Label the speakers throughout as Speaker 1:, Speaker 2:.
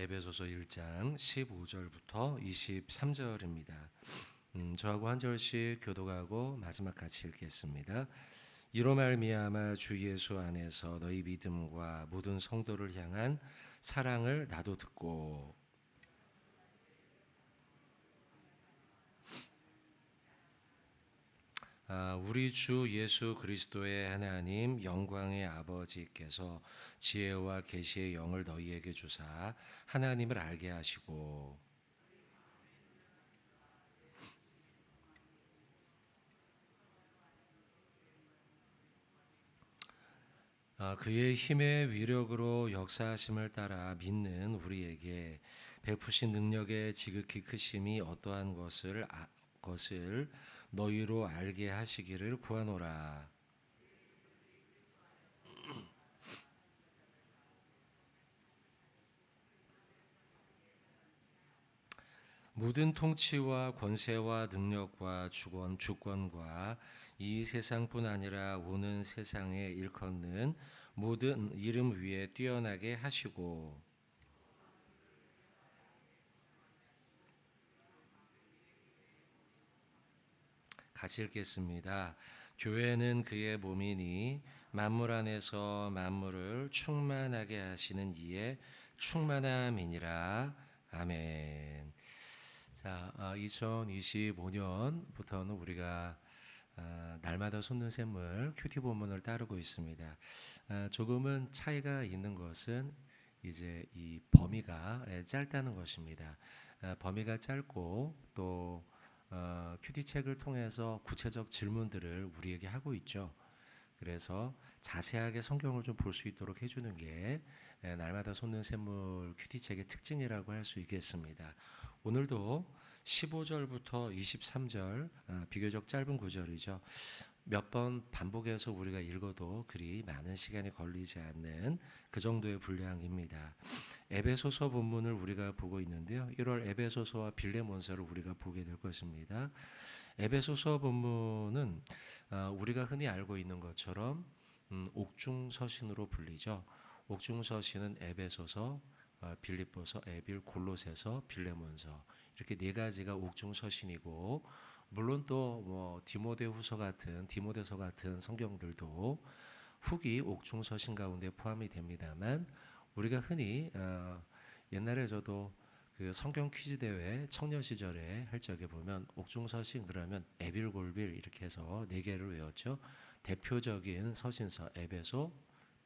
Speaker 1: 에베소서 1장 15절부터 23절입니다. 음, 저하고 한 절씩 교독하고 마지막 같이 읽겠습니다. 이로 말미암아 주 예수 안에서 너희 믿음과 모든 성도를 향한 사랑을 나도 듣고 우리 주 예수 그리스도의 하나님 영광의 아버지께서 지혜와 계시의 영을 너희에게 주사 하나님을 알게 하시고. 아, 그의 힘의 위력으로 역사하심을 따라 믿는 우리에게 베푸신 능력의 지극히 크심이 어떠한 것을 아, 것을 너희로 알게 하시기를 구하노라. 모든 통치와 권세와 능력과 주권 주권과 이 세상뿐 아니라 오는 세상에 일컫는 모든 이름 위에 뛰어나게 하시고 같이 읽겠습니다. 교회는 그의 몸이니 만물 안에서 만물을 충만하게 하시는 이의 충만함이니라. 아멘. 자, 2025년부터는 우리가 아, 날마다 솟는 샘물 큐티 본문을 따르고 있습니다. 아, 조금은 차이가 있는 것은 이제 이 범위가 예, 짧다는 것입니다. 아, 범위가 짧고 또 어, 큐티 책을 통해서 구체적 질문들을 우리에게 하고 있죠. 그래서 자세하게 성경을 좀 볼 수 있도록 해주는 게 예, 날마다 솟는 샘물 큐티 책의 특징이라고 할 수 있겠습니다. 오늘도 15절부터 23절 아, 비교적 짧은 구절이죠. 몇 번 반복해서 우리가 읽어도 그리 많은 시간이 걸리지 않는 그 정도의 분량입니다. 에베소서 본문을 우리가 보고 있는데요. 1월 에베소서와 빌레몬서를 우리가 보게 될 것입니다. 에베소서 본문은 아, 우리가 흔히 알고 있는 것처럼 음, 옥중서신으로 불리죠. 옥중서신은 에베소서, 아, 빌립보서, 에빌, 골로새서, 빌레몬서 이렇게 네 가지가 옥중서신이고 물론 또 뭐 디모데후서 같은 디모데서 같은 성경들도 후기 옥중서신 가운데 포함이 됩니다만 우리가 흔히 어, 옛날에 저도 그 성경 퀴즈 대회 청년 시절에 할 적에 보면 옥중서신 그러면 에빌골빌 이렇게 해서 네 개를 외웠죠. 대표적인 서신서 에베소,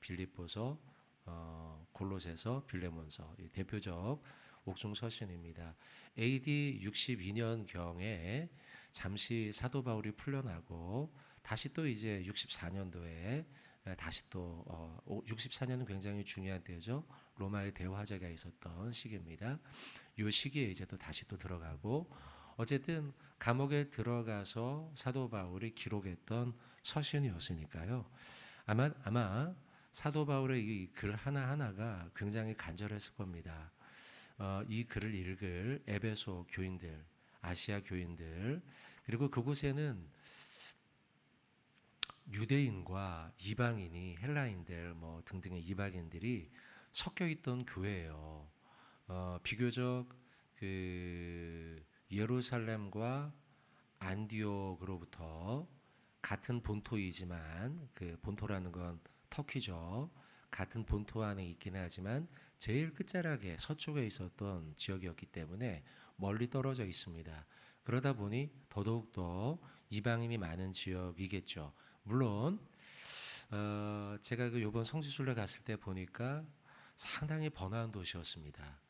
Speaker 1: 빌립보서, 어, 골로새서, 빌레몬서 대표적 옥중서신입니다. AD 62년 경에 잠시 사도 바울이 풀려나고 다시 또 이제 64년도에 다시 또 어, 64년은 굉장히 중요한 때죠. 로마의 대화제가 있었던 시기입니다. 이 시기에 이제 또 다시 또 들어가고 어쨌든 감옥에 들어가서 사도 바울이 기록했던 서신이었으니까요. 아마 아마 사도 바울의 이 글 하나 하나가 굉장히 간절했을 겁니다. 어, 이 글을 읽을 에베소 교인들, 아시아 교인들, 그리고 그곳에는 유대인과 이방인이 헬라인들 뭐 등등의 이방인들이 섞여 있던 교회예요. 어, 비교적 그 예루살렘과 안디옥으로부터 같은 본토이지만 그 본토라는 건 터키죠. 같은 본토 안에 있기는 하지만 제일 끝자락에 서쪽에 있었던 지역이었기 때문에 멀리 떨어져 있습니다. 그러다 보니 더더욱더 이방인이 많은 지역이겠죠. 물론 어, 제가 그 요번 성지순례 갔을 때 보니까 상당히 번화한 도시였습니다.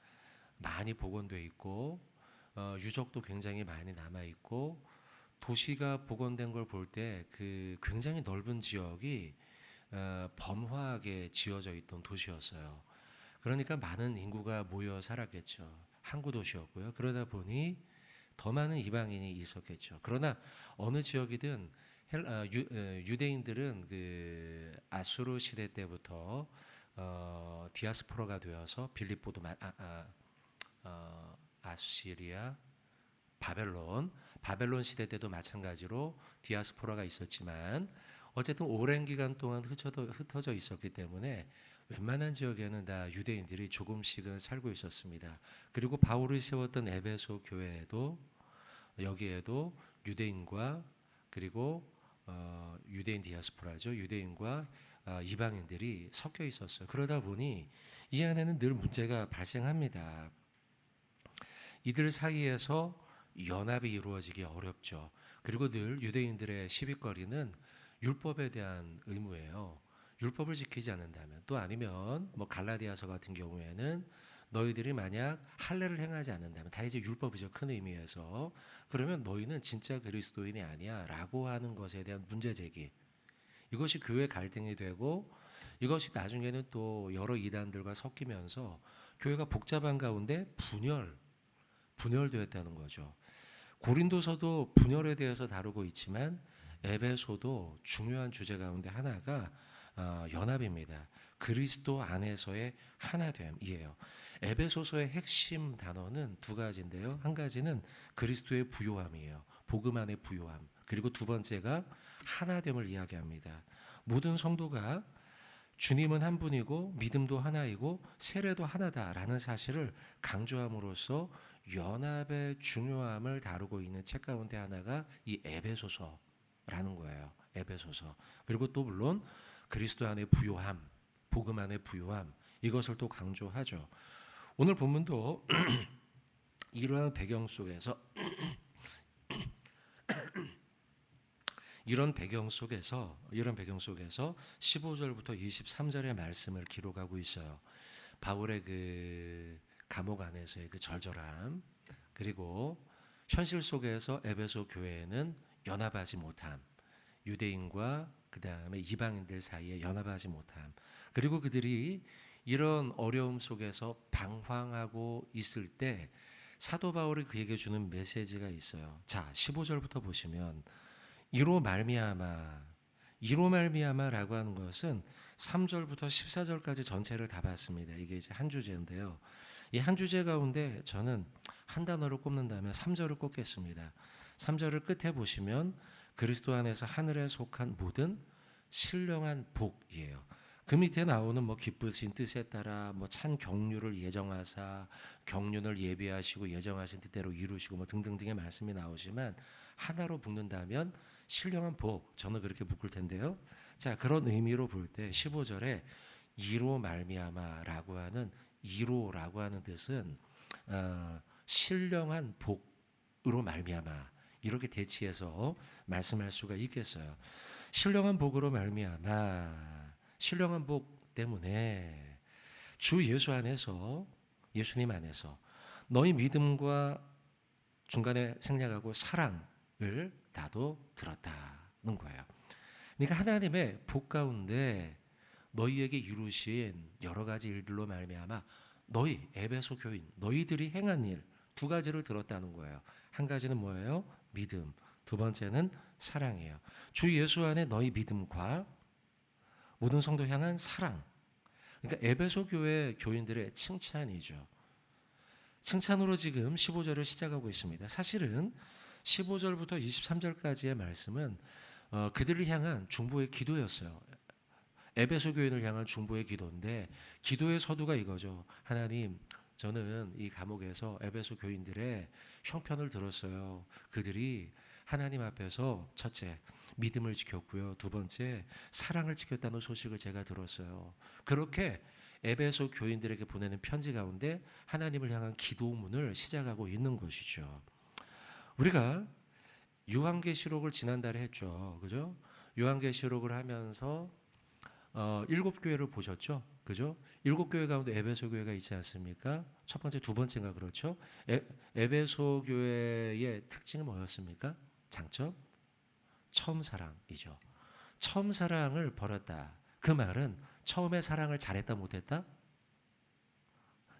Speaker 1: 많이 복원돼 있고 어, 유적도 굉장히 많이 남아 있고 도시가 복원된 걸 볼 때 그 굉장히 넓은 지역이 어, 번화하게 지어져 있던 도시였어요. 그러니까 많은 인구가 모여 살았겠죠. 항구 도시였고요. 그러다 보니 더 많은 이방인이 있었겠죠. 그러나 어느 지역이든 어, 유, 대인들은그 아수르 시대 때부터 어, 디아스포라가 되어서 빌립보도 아, 아, 어, 아수시리아 바벨론 바벨론 시대 때도 마찬가지로 디아스포라가 있었지만 어쨌든 오랜 기간 동안 흩어져 있었기 때문에 웬만한 지역에는 다 유대인들이 조금씩은 살고 있었습니다. 그리고 바울이 세웠던 에베소 교회에도 여기에도 유대인과 그리고 어, 유대인 디아스포라죠. 유대인과 어, 이방인들이 섞여 있었어요. 그러다 보니 이 안에는 늘 문제가 발생합니다. 이들 사이에서 연합이 이루어지기 어렵죠. 그리고 늘 유대인들의 시비거리는 율법에 대한 의무예요. 율법을 지키지 않는다면 또 아니면 뭐 갈라디아서 같은 경우에는 너희들이 만약 할례를 행하지 않는다면 다 이제 율법이죠 큰 의미에서 그러면 너희는 진짜 그리스도인이 아니야라고 하는 것에 대한 문제 제기 이것이 교회 갈등이 되고 이것이 나중에는 또 여러 이단들과 섞이면서 교회가 복잡한 가운데 분열 분열되었다는 거죠. 고린도서도 분열에 대해서 다루고 있지만 에베소도 중요한 주제 가운데 하나가 어, 연합입니다. 그리스도 안에서의 하나됨이에요. 에베소서의 핵심 단어는 두 가지인데요. 한 가지는 그리스도의 부요함이에요. 복음 안의 부요함. 그리고 두 번째가 하나됨을 이야기합니다. 모든 성도가 주님은 한 분이고 믿음도 하나이고 세례도 하나다라는 사실을 강조함으로써 연합의 중요함을 다루고 있는 책 가운데 하나가 이 에베소서라는 거예요. 에베소서. 그리고 또 물론 그리스도 안의 부요함, 복음 안의 부요함 이것을 또 강조하죠. 오늘 본문도 이러한 배경 속에서 이런 배경 속에서 이런 배경 속에서 15절부터 23절의 말씀을 기록하고 있어요. 바울의 그 감옥 안에서의 그 절절함 그리고 현실 속에서 에베소 교회는 연합하지 못함 유대인과 그 다음에 이방인들 사이에 연합하지 못함 그리고 그들이 이런 어려움 속에서 방황하고 있을 때 사도 바울이 그에게 주는 메시지가 있어요. 자, 15절부터 보시면 이로 말미암아 이로 말미암아라고 하는 것은 3절부터 14절까지 전체를 다 봤습니다. 이게 이제 한 주제인데요. 이 한 주제 가운데 저는 한 단어를 꼽는다면 3절을 꼽겠습니다. 3절을 끝에 보시면 그리스도 안에서 하늘에 속한 모든 신령한 복이에요. 그 밑에 나오는 뭐 기쁘신 뜻에 따라 뭐 찬 경륜을 예정하사 경륜을 예비하시고 예정하신 뜻대로 이루시고 뭐 등등등의 말씀이 나오지만 하나로 묶는다면 신령한 복 저는 그렇게 묶을 텐데요. 자 그런 의미로 볼 때 15절에 이로 말미암아라고 하는 이로라고 하는 뜻은 어, 신령한 복으로 말미암아 이렇게 대치해서 말씀할 수가 있겠어요. 신령한 복으로 말미암아 신령한 복 때문에 주 예수 안에서 예수님 안에서 너희 믿음과 중간에 생략하고 사랑을 나도 들었다는 거예요. 그러니까 하나님의 복 가운데 너희에게 이루신 여러 가지 일들로 말미암아 너희 에베소 교인 너희들이 행한 일 두 가지를 들었다는 거예요. 한 가지는 뭐예요? 믿음. 두 번째는 사랑이에요. 주 예수 안에 너희 믿음과 모든 성도 향한 사랑. 그러니까 에베소 교회 교인들의 칭찬이죠. 칭찬으로 지금 15절을 시작하고 있습니다. 사실은 15절부터 23절까지의 말씀은 어, 그들을 향한 중보의 기도였어요. 에베소 교인을 향한 중보의 기도인데 기도의 서두가 이거죠. 하나님, 저는 이 감옥에서 에베소 교인들의 형편을 들었어요. 그들이 하나님 앞에서 첫째 믿음을 지켰고요. 두 번째 사랑을 지켰다는 소식을 제가 들었어요. 그렇게 에베소 교인들에게 보내는 편지 가운데 하나님을 향한 기도문을 시작하고 있는 것이죠. 우리가 요한계시록을 지난달에 했죠. 그죠? 요한계시록을 하면서 어, 일곱 교회를 보셨죠? 그죠? 일곱 교회 가운데 에베소 교회가 있지 않습니까? 첫 번째, 두 번째가 그렇죠? 에, 에베소 교회의 특징은 뭐였습니까? 장점? 처음 사랑이죠. 처음 사랑을 버렸다. 그 말은 처음에 사랑을 잘했다 못했다?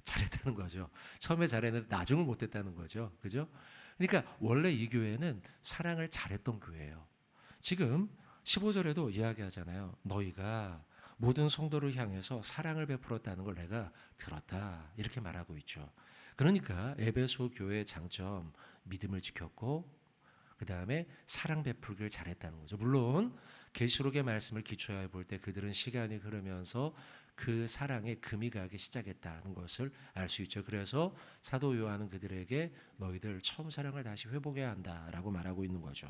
Speaker 1: 잘했다는 거죠. 처음에 잘했는데 나중을 못했다는 거죠. 그죠? 그러니까 원래 이 교회는 사랑을 잘했던 교회예요. 지금 15절에도 이야기하잖아요. 너희가 모든 성도를 향해서 사랑을 베풀었다는 걸 내가 들었다. 이렇게 말하고 있죠. 그러니까 에베소 교회의 장점 믿음을 지켰고 그 다음에 사랑 베풀기를 잘했다는 거죠. 물론 계시록의 말씀을 기초해 볼때 그들은 시간이 흐르면서 그 사랑에 금이 가기 시작했다는 것을 알 수 있죠. 그래서 사도 요한은 그들에게 너희들 처음 사랑을 다시 회복해야 한다라고 말하고 있는 거죠.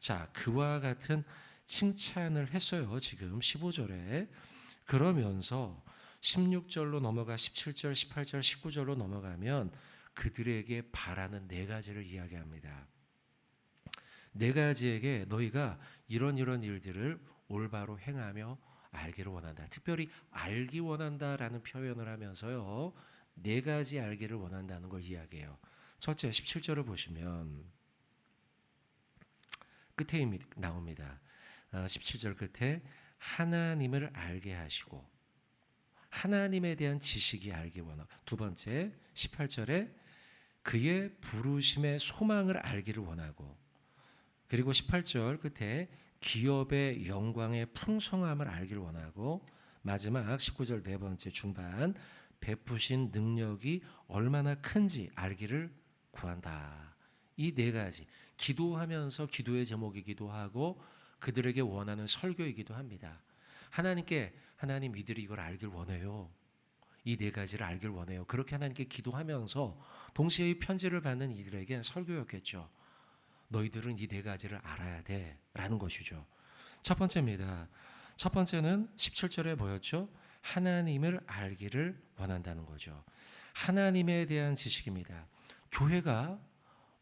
Speaker 1: 자, 그와 같은 칭찬을 했어요. 지금 15절에 그러면서 16절로 넘어가 17절, 18절, 19절로 넘어가면 그들에게 바라는 네 가지를 이야기합니다. 네 가지에게 너희가 이런 이런 일들을 올바로 행하며 알기를 원한다. 특별히 알기 원한다라는 표현을 하면서요. 네 가지 알기를 원한다는 걸 이야기해요. 첫째 17절을 보시면 끝에 나옵니다. 어, 17절 끝에 하나님을 알게 하시고 하나님에 대한 지식이 알기 원하고 두 번째 18절에 그의 부르심의 소망을 알기를 원하고 그리고 18절 끝에 기업의 영광의 풍성함을 알기를 원하고 마지막 19절 네 번째 중반 베푸신 능력이 얼마나 큰지 알기를 구한다. 이 네 가지 기도하면서 기도의 제목이기도 하고 그들에게 원하는 설교이기도 합니다. 하나님께 하나님 이들이 이걸 알길 원해요. 이 네 가지를 알길 원해요. 그렇게 하나님께 기도하면서 동시에 이 편지를 받는 이들에겐 설교였겠죠. 너희들은 이 네 가지를 알아야 돼. 라는 것이죠. 첫 번째입니다. 첫 번째는 17절에 뭐였죠? 하나님을 알기를 원한다는 거죠. 하나님에 대한 지식입니다. 교회가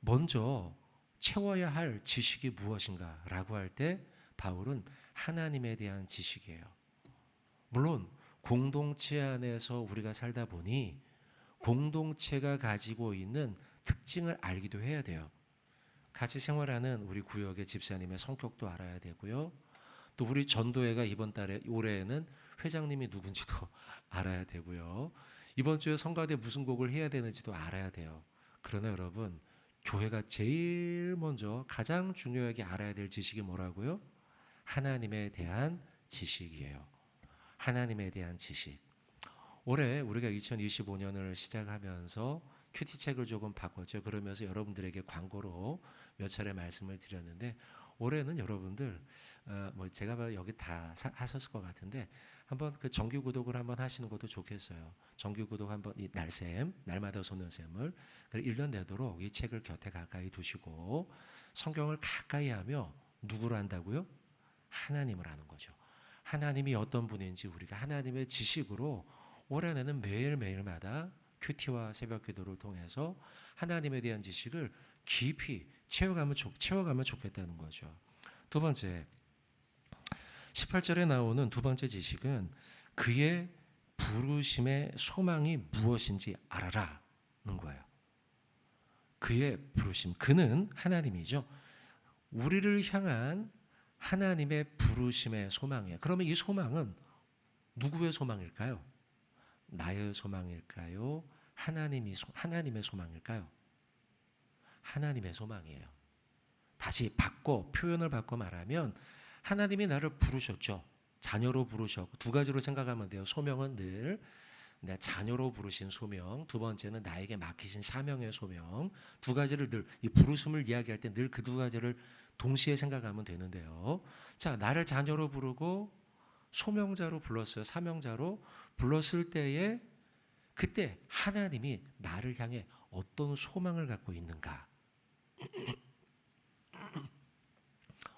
Speaker 1: 먼저 채워야 할 지식이 무엇인가 라고 할 때 바울은 하나님에 대한 지식이에요. 물론 공동체 안에서 우리가 살다 보니 공동체가 가지고 있는 특징을 알기도 해야 돼요. 같이 생활하는 우리 구역의 집사님의 성격도 알아야 되고요. 또 우리 전도회가 이번 달에 올해에는 회장님이 누군지도 알아야 되고요. 이번 주에 성가대 무슨 곡을 해야 되는지도 알아야 돼요. 그러나 여러분 교회가 제일 먼저 가장 중요하게 알아야 될 지식이 뭐라고요? 하나님에 대한 지식이에요. 하나님에 대한 지식. 올해 우리가 2025년을 시작하면서 큐티 책을 조금 바꿨죠. 그러면서 여러분들에게 광고로 몇 차례 말씀을 드렸는데 올해는 여러분들 어, 뭐 제가 봐도 여기 다 사, 하셨을 것 같은데 한번 그 정규 구독을 한번 하시는 것도 좋겠어요. 정규 구독 한번 이 날샘 날마다 솟는 샘을 1년 내도록 이 책을 곁에 가까이 두시고 성경을 가까이 하며 누구를 한다고요? 하나님을 하는 거죠. 하나님이 어떤 분인지 우리가 하나님의 지식으로 올 한해는 매일매일마다 큐티와 새벽 기도를 통해서 하나님에 대한 지식을 깊이 채워가면, 좋, 채워가면 좋겠다는 거죠. 두 번째, 18절에 나오는 두 번째 지식은 그의 부르심의 소망이 무엇인지 알아라는 거예요. 그의 부르심, 그는 하나님이죠. 우리를 향한 하나님의 부르심의 소망이에요. 그러면 이 소망은 누구의 소망일까요? 나의 소망일까요? 하나님이 하나님의 소망일까요? 하나님의 소망이에요. 다시 바꿔 표현을 바꿔 말하면 하나님이 나를 부르셨죠. 자녀로 부르셨고 두 가지로 생각하면 돼요. 소명은 늘 내 자녀로 부르신 소명, 두 번째는 나에게 맡기신 사명의 소명. 두 가지를 늘 이 부르심을 이야기할 때 늘 그 두 가지를 동시에 생각하면 되는데요. 자, 나를 자녀로 부르고 소명자로 불렀어요. 사명자로 불렀을 때에 그때 하나님이 나를 향해 어떤 소망을 갖고 있는가?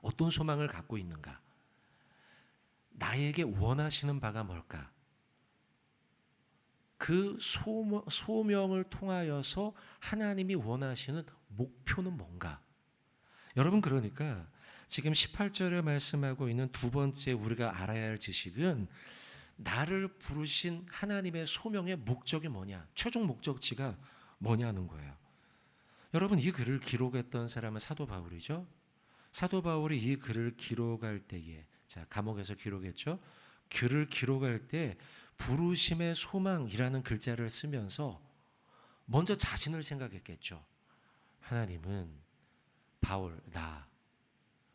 Speaker 1: 어떤 소망을 갖고 있는가? 나에게 원하시는 바가 뭘까? 그 소명, 을 통하여서 하나님이 원하시는 목표는 뭔가? 여러분 그러니까 지금 18절에 말씀하고 있는 두 번째 우리가 알아야 할 지식은 나를 부르신 하나님의 소명의 목적이 뭐냐? 최종 목적지가 뭐냐는 거예요. 여러분 이 글을 기록했던 사람은 사도 바울이죠. 사도 바울이 이 글을 기록할 때에 자 감옥에서 기록했죠. 글을 기록할 때 부르심의 소망이라는 글자를 쓰면서 먼저 자신을 생각했겠죠. 하나님은 바울 나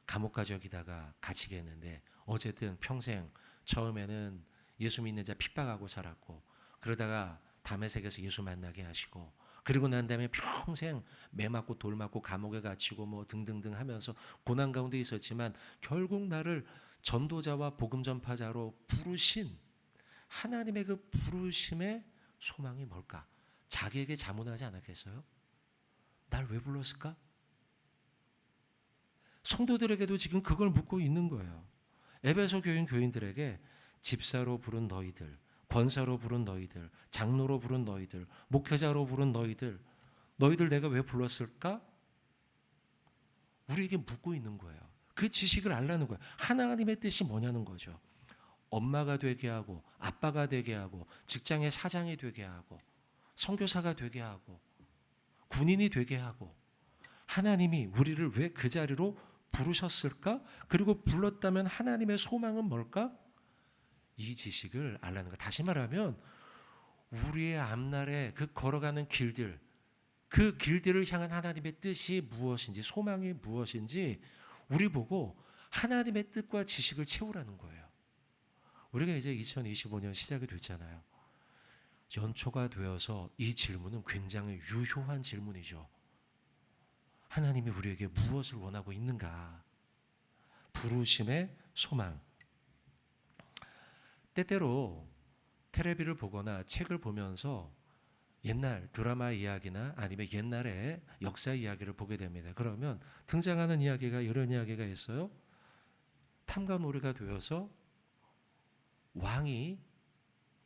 Speaker 1: 감옥 가족이다가 갇히겠는데 어쨌든 평생 처음에는 예수 믿는 자 핍박하고 살았고 그러다가 담에색에서 예수 만나게 하시고 그리고 난 다음에 평생 매 맞고 돌 맞고 감옥에 갇히고 뭐 등등등 하면서 고난 가운데 있었지만 결국 나를 전도자와 복음 전파자로 부르신 하나님의 그 부르심의 소망이 뭘까? 자기에게 자문하지 않았겠어요? 날 왜 불렀을까? 성도들에게도 지금 그걸 묻고 있는 거예요. 에베소 교인 교인들에게 집사로 부른 너희들, 권사로 부른 너희들, 장로로 부른 너희들, 목회자로 부른 너희들, 너희들 내가 왜 불렀을까? 우리에게 묻고 있는 거예요. 그 지식을 알라는 거예요. 하나님의 뜻이 뭐냐는 거죠. 엄마가 되게 하고, 아빠가 되게 하고, 직장의 사장이 되게 하고, 선교사가 되게 하고, 군인이 되게 하고, 하나님이 우리를 왜 그 자리로 부르셨을까? 그리고 불렀다면 하나님의 소망은 뭘까? 이 지식을 알라는 거. 다시 말하면 우리의 앞날에 그 걸어가는 길들, 그 길들을 향한 하나님의 뜻이 무엇인지, 소망이 무엇인지 우리 보고 하나님의 뜻과 지식을 채우라는 거예요. 우리가 이제 2025년 시작이 됐잖아요. 연초가 되어서 이 질문은 굉장히 유효한 질문이죠. 하나님이 우리에게 무엇을 원하고 있는가? 부르심의 소망. 때때로 테레비를 보거나 책을 보면서 옛날 드라마 이야기나 아니면 옛날의 역사 이야기를 보게 됩니다. 그러면 등장하는 이야기가 이런 이야기가 있어요. 탐관오리가 되어서 왕이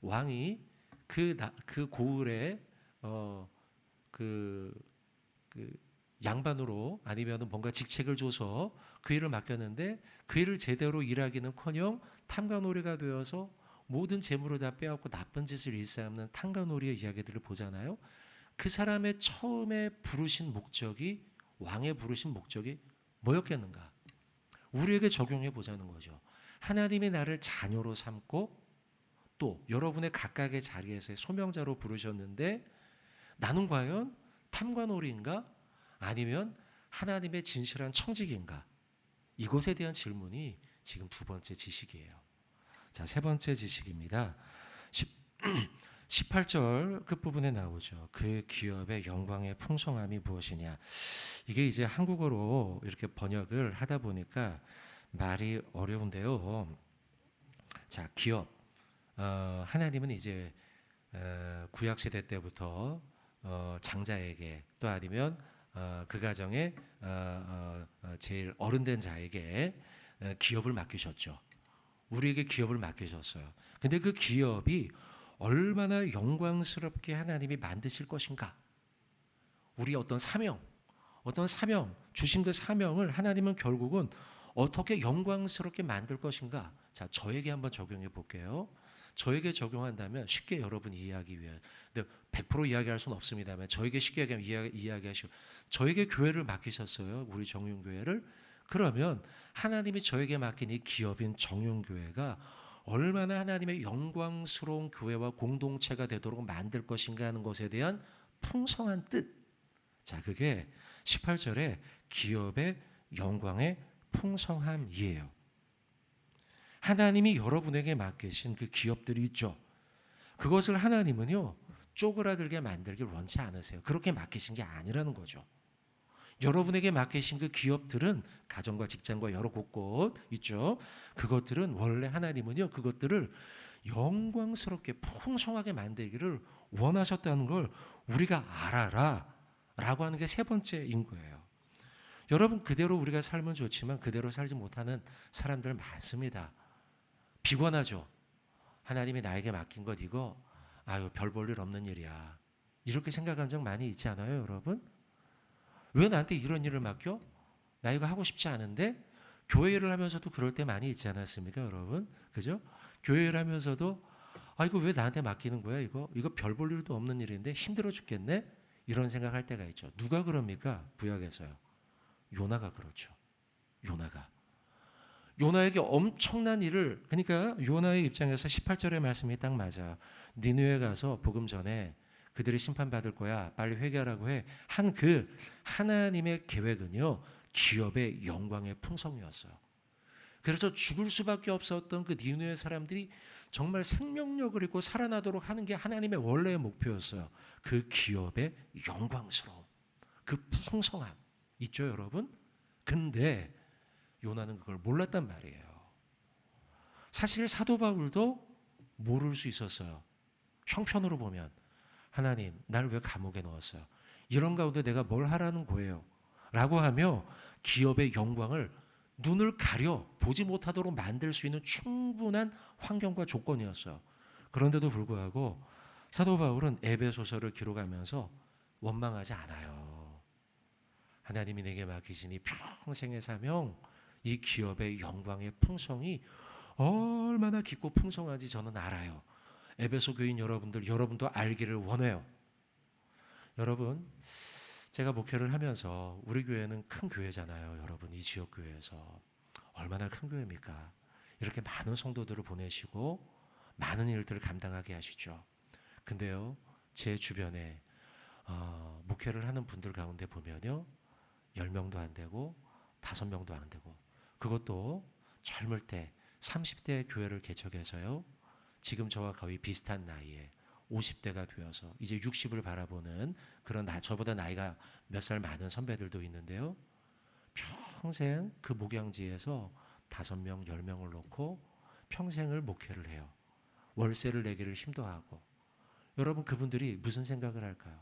Speaker 1: 왕이 그, 나, 그 고을에 어, 그, 그 양반으로 아니면 뭔가 직책을 줘서 그 일을 맡겼는데 그 일을 제대로 일하기는커녕 탐관오리가 되어서 모든 재물을 다 빼앗고 나쁜 짓을 일삼는 탕가놀이의 이야기들을 보잖아요. 그 사람의 처음에 부르신 목적이 왕의 부르신 목적이 뭐였겠는가? 우리에게 적용해 보자는 거죠. 하나님이 나를 자녀로 삼고 또 여러분의 각각의 자리에서의 소명자로 부르셨는데 나는 과연 탐관오리인가? 아니면 하나님의 진실한 청직인가? 이것에 대한 질문이 지금 두 번째 지식이에요. 자, 세 번째 지식입니다. 18절 끝부분에 나오죠. 그 기업의 영광의 풍성함이 무엇이냐. 이게 이제 한국어로 이렇게 번역을 하다 보니까 말이 어려운데요. 자, 기업. 어, 하나님은 이제 어, 구약 세대 때부터 어, 장자에게 또 아니면 어, 그 가정에 어, 어, 제일 어른된 자에게 기업을 맡기셨죠. 우리에게 기업을 맡기셨어요. 근데 그 기업이 얼마나 영광스럽게 하나님이 만드실 것인가? 우리 어떤 사명, 어떤 사명, 주신 그 사명을 하나님은 결국은 어떻게 영광스럽게 만들 것인가? 자, 저에게 한번 적용해 볼게요. 저에게 적용한다면 쉽게 여러분이 이해하기 위해 근데 100% 이야기할 수는 없습니다만 저에게 쉽게 이야기, 이야 기하시고 저에게 교회를 맡기셨어요. 우리 정윤 교회를 그러면 하나님이 저에게 맡긴 이 기업인 정용교회가 얼마나 하나님의 영광스러운 교회와 공동체가 되도록 만들 것인가 하는 것에 대한 풍성한 뜻. 자, 그게 18절에 기업의 영광의 풍성함이에요. 하나님이 여러분에게 맡기신 그 기업들이 있죠. 그것을 하나님은요, 쪼그라들게 만들길 원치 않으세요. 그렇게 맡기신 게 아니라는 거죠. 여러분에게 맡기신 그 기업들은 가정과 직장과 여러 곳곳 있죠. 그것들은 원래 하나님은요, 그것들을 영광스럽게 풍성하게 만들기를 원하셨다는 걸 우리가 알아라. 라고 하는 게 세 번째인 거예요. 여러분, 그대로 우리가 살면 좋지만 그대로 살지 못하는 사람들 많습니다. 비관하죠. 하나님이 나에게 맡긴 것 이거, 아유, 별 볼 일 없는 일이야. 이렇게 생각한 적 많이 있지 않아요, 여러분? 왜 나한테 이런 일을 맡겨? 나 이거 하고 싶지 않은데 교회 일을 하면서도 그럴 때 많이 있지 않았습니까, 여러분? 그죠? 교회 일 하면서도 아 이거 왜 나한테 맡기는 거야? 이거 이거 별 볼 일도 없는 일인데 힘들어 죽겠네. 이런 생각할 때가 있죠. 누가 그럽니까? 부약에서요. 요나가 그렇죠. 요나가 요나에게 엄청난 일을 그러니까 요나의 입장에서 18절의 말씀이 딱 맞아. 니느웨 가서 복음 전에 그들이 심판받을 거야. 빨리 회개하라고 해. 한 그 하나님의 계획은요. 기업의 영광의 풍성이었어요. 그래서 죽을 수밖에 없었던 그 니누의 사람들이 정말 생명력을 잃고 살아나도록 하는 게 하나님의 원래의 목표였어요. 그 기업의 영광스러움, 그 풍성함 있죠, 여러분? 근데 요나는 그걸 몰랐단 말이에요. 사실 사도 바울도 모를 수 있었어요. 형편으로 보면 하나님, 날왜 감옥에 넣었어요? 이런 가운데 내가 뭘 하라는 거예요? 라고 하며 기업의 영광을 눈을 가려 보지 못하도록 만들 수 있는 충분한 환경과 조건이었어요. 그런데도 불구하고 사도 바울은 에베소서를 기록하면서 원망하지 않아요. 하나님이 내게 맡기신 이 평생의 사명, 이 기업의 영광의 풍성이 얼마나 깊고 풍성한지 저는 알아요. 에베소 교인 여러분들, 여러분도 알기를 원해요. 여러분, 제가 목회를 하면서 우리 교회는 큰 교회잖아요. 여러분, 이 지역 교회에서 얼마나 큰 교회입니까? 이렇게 많은 성도들을 보내시고 많은 일들을 감당하게 하시죠. 근데요, 제 주변에 어, 목회를 하는 분들 가운데 보면요, 10명도 안 되고 다섯 명도 안 되고 그것도 젊을 때 30대 교회를 개척해서요. 지금 저와 거의 비슷한 나이에 50대가 되어서 이제 60을 바라보는 그런 나 저보다 나이가 몇 살 많은 선배들도 있는데요. 평생 그 목양지에서 다섯 명, 열 명을 놓고 평생을 목회를 해요. 월세를 내기를 힘도 하고. 여러분 그분들이 무슨 생각을 할까요?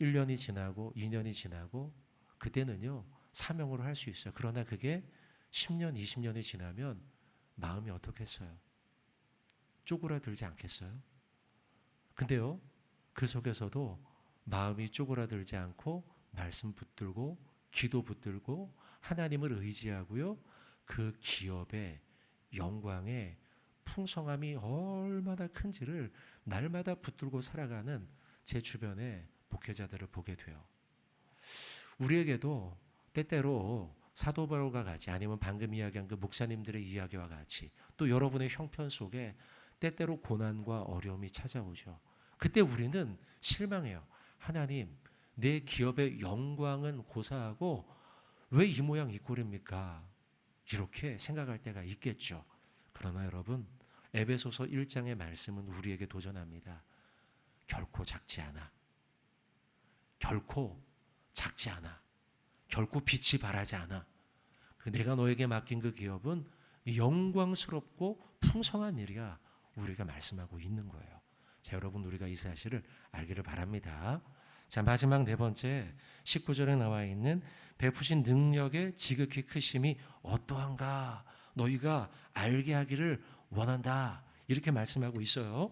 Speaker 1: 1년이 지나고 2년이 지나고 그때는요. 사명으로 할 수 있어요. 그러나 그게 10년, 20년이 지나면 마음이 어떻겠어요? 쪼그라들지 않겠어요? 근데요, 그 속에서도 마음이 쪼그라들지 않고 말씀 붙들고 기도 붙들고 하나님을 의지하고요. 그 기업의 영광의 풍성함이 얼마나 큰지를 날마다 붙들고 살아가는 제 주변의 목회자들을 보게 돼요. 우리에게도 때때로 사도 바울과 같이 아니면 방금 이야기한 그 목사님들의 이야기와 같이 또 여러분의 형편 속에 때때로 고난과 어려움이 찾아오죠. 그때 우리는 실망해요. 하나님, 내 기업의 영광은 고사하고 왜 이 모양 이 꼴입니까? 이렇게 생각할 때가 있겠죠. 그러나 여러분, 에베소서 1장의 말씀은 우리에게 도전합니다. 결코 작지 않아. 결코 작지 않아. 결코 빛이 바라지 않아. 그 내가 너에게 맡긴 그 기업은 영광스럽고 풍성한 일이야. 우리가 말씀하고 있는 거예요. 자, 여러분 우리가 이 사실을 알기를 바랍니다. 자, 마지막 네 번째 19절에 나와 있는 베푸신 능력의 지극히 크심이 어떠한가 너희가 알게 하기를 원한다. 이렇게 말씀하고 있어요.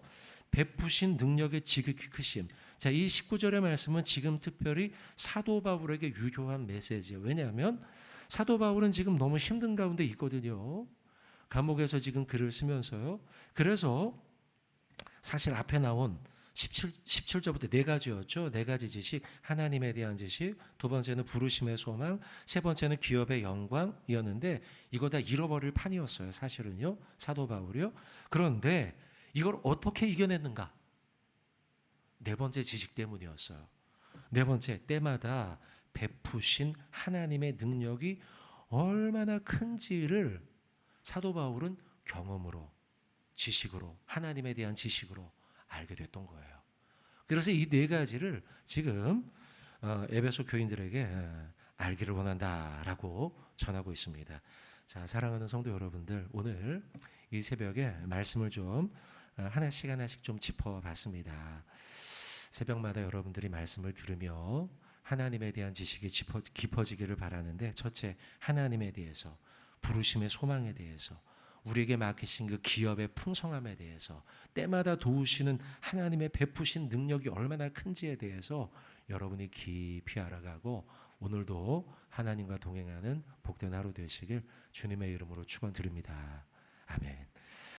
Speaker 1: 베푸신 능력의 지극히 크심. 자, 이 19절의 말씀은 지금 특별히 사도 바울에게 유효한 메시지예요. 왜냐하면 사도 바울은 지금 너무 힘든 가운데 있거든요. 감옥에서 지금 글을 쓰면서요. 그래서 사실 앞에 나온 17, 17절부터 네 가지였죠. 네 가지 지식. 하나님에 대한 지식. 두 번째는 부르심의 소망. 세 번째는 기업의 영광이었는데 이거 다 잃어버릴 판이었어요. 사실은요. 사도 바울이요. 그런데 이걸 어떻게 이겨냈는가? 네 번째 지식 때문이었어요. 네 번째, 때마다 베푸신 하나님의 능력이 얼마나 큰지를 사도 바울은 경험으로, 지식으로, 하나님에 대한 지식으로 알게 됐던 거예요. 그래서 이 네 가지를 지금 어, 에베소 교인들에게 알기를 원한다라고 전하고 있습니다. 자, 사랑하는 성도 여러분들, 오늘 이 새벽에 말씀을 좀 어, 하나씩 하나씩 좀 짚어봤습니다. 새벽마다 여러분들이 말씀을 들으며 하나님에 대한 지식이 깊어지기를 바라는데 첫째 하나님에 대해서 부르심의 소망에 대해서 우리에게 맡기신 그 기업의 풍성함에 대해서 때마다 도우시는 하나님의 베푸신 능력이 얼마나 큰지에 대해서 여러분이 깊이 알아가고 오늘도 하나님과 동행하는 복된 하루 되시길 주님의 이름으로 축원드립니다. 아멘.